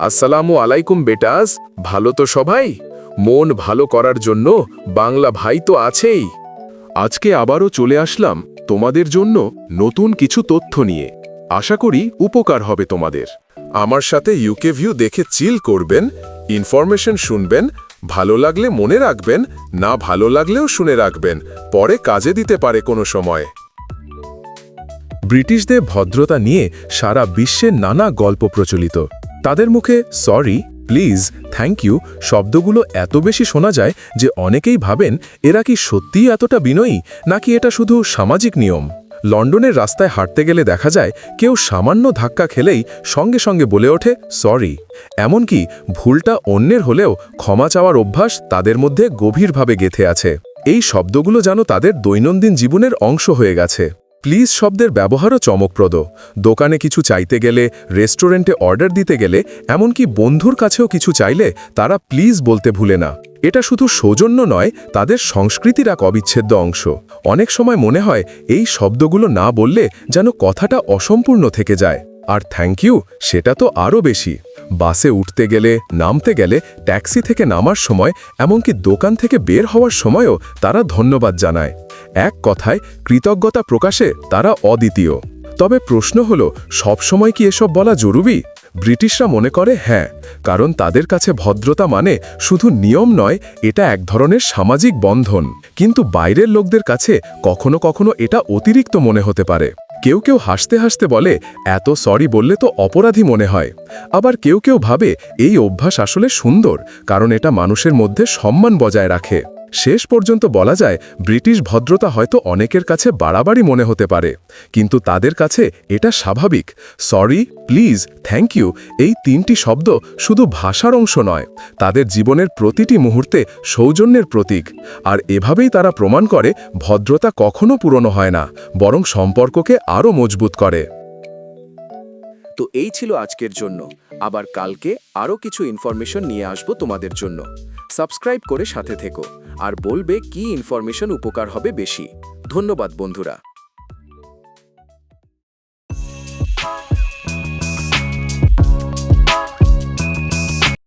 আসসালামু আলাইকুম বেটাস, ভালো তো সবাই? মন ভালো করার জন্য বাংলা ভাই তো আছেই। আজকে আবারও চলে আসলাম তোমাদের জন্য নতুন কিছু তথ্য নিয়ে। আশা করি উপকার হবে তোমাদের। আমার সাথে ইউকে ভিউ দেখে চিল করবেন ইনফরমেশন শুনবেন, ভালো লাগলে মনে রাখবেন, না ভালো লাগলেও শুনে রাখবেন, পরে কাজে দিতে পারে কোনো সময়। ব্রিটিশদের ভদ্রতা নিয়ে সারা বিশ্বে নানা গল্প প্রচলিত। তাদের মুখে, সরি, প্লিজ থ্যাংক ইউ শব্দগুলো এত বেশি শোনা যায় যে অনেকেই ভাবেন, এরা কি সত্যিই এতটা বিনয়ী? নাকি এটা শুধু সামাজিক নিয়ম? লন্ডনের রাস্তায় হাঁটতে গেলে দেখা যায়, কেউ সামান্য ধাক্কা খেলেই সঙ্গে সঙ্গে বলে ওঠে, সরি। এমনকি ভুলটা অন্যের হলেও ক্ষমা চাওয়ার অভ্যাস তাদের মধ্যে গভীরভাবে গেথে আছে। এই শব্দগুলো যেন তাদের দৈনন্দিন জীবনের অংশ হয়ে গেছে। প্লিজ শব্দের ব্যবহারও চমকপ্রদ। দোকানে কিছু চাইতে গেলে, রেস্টুরেন্টে অর্ডার দিতে গেলে, এমনকি বন্ধুর কাছেও কিছু চাইলে তারা প্লিজ বলতে ভুলে না। এটা শুধু সৌজন্য নয়, তাদের সংস্কৃতির এক অবিচ্ছেদ্য অংশ। অনেক সময় মনে হয়, এই শব্দগুলো না বললে যেন কথাটা অসম্পূর্ণ থেকে যায়। আর থ্যাংক ইউ, সেটা তো আরও বেশি। বাসে উঠতে গেলে, নামতে গেলে, ট্যাক্সি থেকে নামার সময়, এমনকি দোকান থেকে বের হওয়ার সময়ও তারা ধন্যবাদ জানায়। এক কথায় কৃতজ্ঞতা প্রকাশে তারা অদ্বিতীয়। তবে প্রশ্ন হল, সবসময় কি এসব বলা জরুরি? ব্রিটিশরা মনে করে হ্যাঁ কারণ তাদের কাছে ভদ্রতা মানে শুধু নিয়ম নয়, এটা এক ধরনের সামাজিক বন্ধন। কিন্তু বাইরের লোকদের কাছে কখনো কখনো এটা অতিরিক্ত মনে হতে পারে। কেউ কেউ হাসতে হাসতে বলে, এত সরি বললে তো অপরাধী মনে হয়। আবার কেউ কেউ ভাবে, এই অভ্যাস আসলে সুন্দর, কারণ এটা মানুষের মধ্যে সম্মান বজায় রাখে। শেষ পর্যন্ত বলা যায়, ব্রিটিশ ভদ্রতা হয়তো অনেকের কাছে বাড়াবাড়ি মনে হতে পারে। কিন্তু তাদের কাছে এটা স্বাভাবিক। সরি, প্লিজ, থ্যাংক ইউ, এই তিনটি শব্দ শুধু ভাষার অংশ নয়, তাদের জীবনের প্রতিটি মুহূর্তে সৌজন্যের প্রতীক। আর এভাবেই তারা প্রমাণ করে, ভদ্রতা কখনো পুরনো হয় না, বরং সম্পর্ককে আরও মজবুত করে। তো এই ছিল আজকের জন্য। আবার কালকে আরও কিছু ইনফরমেশন নিয়ে আসব তোমাদের জন্য। সাবস্ক্রাইব করে সাথে থেকো। আর বলবে কি ইনফরমেশন উপকার হবে বেশি। ধন্যবাদ বন্ধুরা।